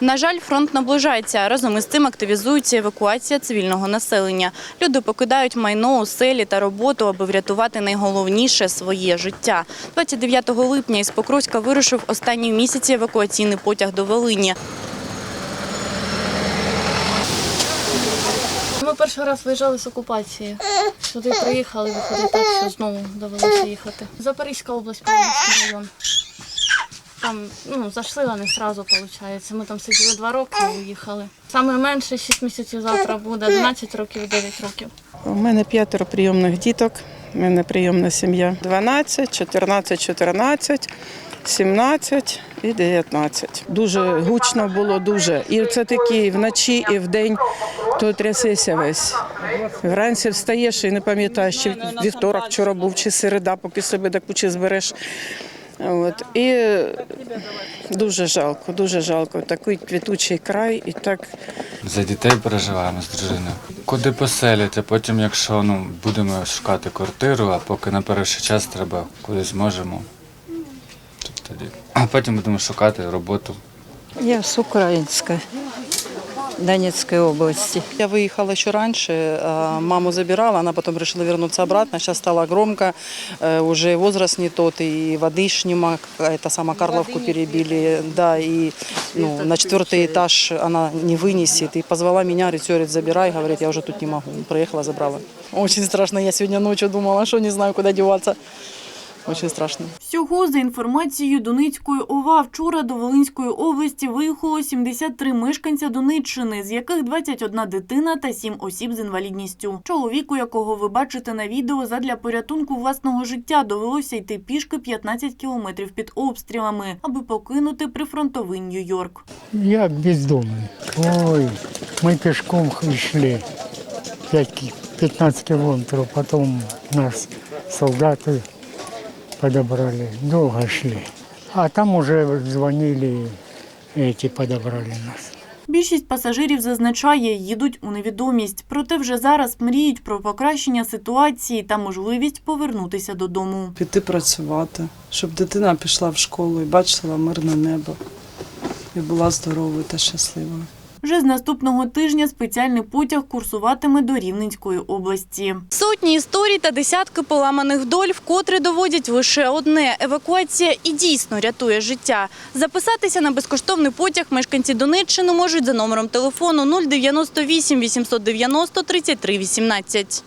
На жаль, фронт наближається. Разом із цим активізується евакуація цивільного населення. Люди покидають майно, оселі та роботу, аби врятувати найголовніше своє життя. 29 липня із Покровська вирушив останній місяці евакуаційний потяг до Волині. Ми перший раз виїжджали з окупації. Сюди приїхали, виходить так, що знову довелося їхати. Запорізька область, Павлівський район. Там ну, зайшли вони одразу, виходить. Ми там сиділи два роки і уїхали. Саме менше 6 місяців завтра буде, 11 років і 9 років. У мене п'ятеро прийомних діток, у мене прийомна сім'я 12, 14, 14, 17 і 19. Дуже гучно було, дуже. І це такі вночі і вдень, то трясеся весь. Вранці встаєш і не пам'ятаєш, чи вівторок вчора був, чи середа, поки собі до кучі збереш. От. І дуже жалко, дуже жалко. Такий квітучий край і так За дітей переживаємо з дружиною. Куди поселяти, потім, якщо ну, будемо шукати квартиру, а поки на перший час треба кудись зможемо. то Тоді. А потім будемо шукати роботу. Я з Украинской, Донецкой области. Я выехала еще раньше, а, маму забирала, она потом решила вернуться обратно. Сейчас стало громко, э, уже возраст не тот, и воды ж нема, это сама Карловку перебили, да, и ну, на четвертый этаж она не вынесет. И позвала меня, говорит, «Всё, говорит, забирай, говорит, я уже тут не могу. Приехала, забрала. Очень страшно, я сегодня ночью думала, что не знаю, куда деваться. Очень страшно. Всього, за інформацією Донецької ОВА, вчора до Волинської області виїхало 73 мешканця Донеччини, з яких 21 дитина та 7 осіб з інвалідністю. Чоловіку, якого ви бачите на відео, задля порятунку власного життя довелося йти пішки 15 кілометрів під обстрілами, аби покинути прифронтовий Нью-Йорк. Я бездомный. Ой, мы пешком шли 5, ки- 15 километров, потом нас солдаты подобрали, долго шли. А там уже звонили, эти подобрали нас. Більшість пасажирів зазначає, їдуть у невідомість, проте вже зараз мріють про покращення ситуації та можливість повернутися додому. піти працювати, щоб дитина пішла в школу і бачила мирне небо. І була здоровою та щасливою. Вже з наступного тижня спеціальний потяг курсуватиме до Рівненської області. Сотні історій та десятки поламаних доль вкотре доводять лише одне – евакуація і дійсно рятує життя. Записатися на безкоштовний потяг мешканці Донеччини можуть за номером телефону 098 890 33 18.